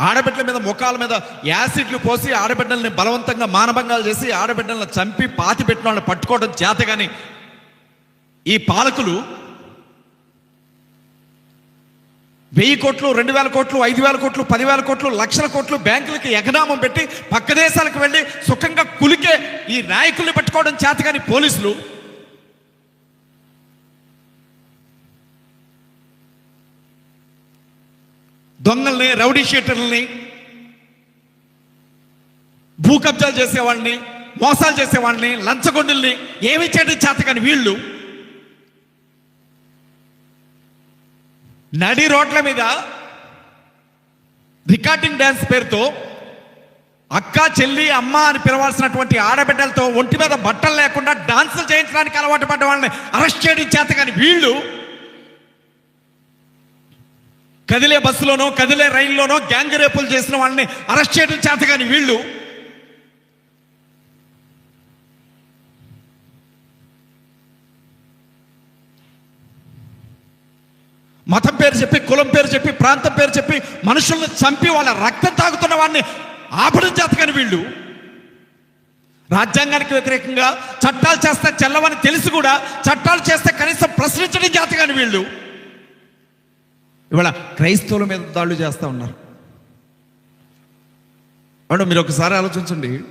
ఆడబిడ్డల మీద ముఖాల మీద యాసిడ్లు పోసి ఆడబిడ్డల్ని బలవంతంగా మానభంగాలు చేసి ఆడబిడ్డలను చంపి పాతి పెట్టిన వాళ్ళని పట్టుకోవడం చేత కానీ ఈ పాలకులు వెయ్యి కోట్లు రెండు వేల కోట్లు ఐదు వేల కోట్లు పదివేల కోట్లు లక్షల కోట్లు బ్యాంకులకి ఎగనామం పెట్టి పక్క దేశాలకు వెళ్ళి సుఖంగా కులికే ఈ నాయకుల్ని పట్టుకోవడం చేత కానీ పోలీసులు దొంగల్ని రౌడీ షీటర్లని భూ కబ్జాలు చేసేవాళ్ళని మోసాలు చేసేవాళ్ళని లంచగొండుల్ని ఏమి చేయడం చేత కానీ వీళ్ళు నడి రోడ్ల మీద రికార్డింగ్ డ్యాన్స్ పేరుతో అక్క చెల్లి అమ్మ అని పిలవాల్సినటువంటి ఆడబిడ్డలతో ఒంటి మీద బట్టలు లేకుండా డాన్సులు చేయించడానికి అలవాటు పడ్డ వాళ్ళని అరెస్ట్ చేయడం చేత కానీ వీళ్ళు కదిలే బస్సులోనో కదిలే రైల్లోనో గ్యాంగ్ రేపులు చేసిన వాళ్ళని అరెస్ట్ చేయడం చేత కానీ వీళ్ళు మతం పేరు చెప్పి కులం పేరు చెప్పి ప్రాంతం పేరు చెప్పి మనుషుల్ని చంపి వాళ్ళ రక్తం తాగుతున్న వాడిని ఆపడం చేత కానీ వీళ్ళు. రాజ్యాంగానికి వ్యతిరేకంగా చట్టాలు చేస్తే చెల్లవని తెలిసి కూడా చట్టాలు చేస్తే కనీసం ప్రశ్నించడం చేత కానీ వీళ్ళు. ఇవాళ క్రైస్తవుల మీద దాడులు చేస్తూ ఉన్నారు. అవును మీరు ఒకసారి ఆలోచించండి.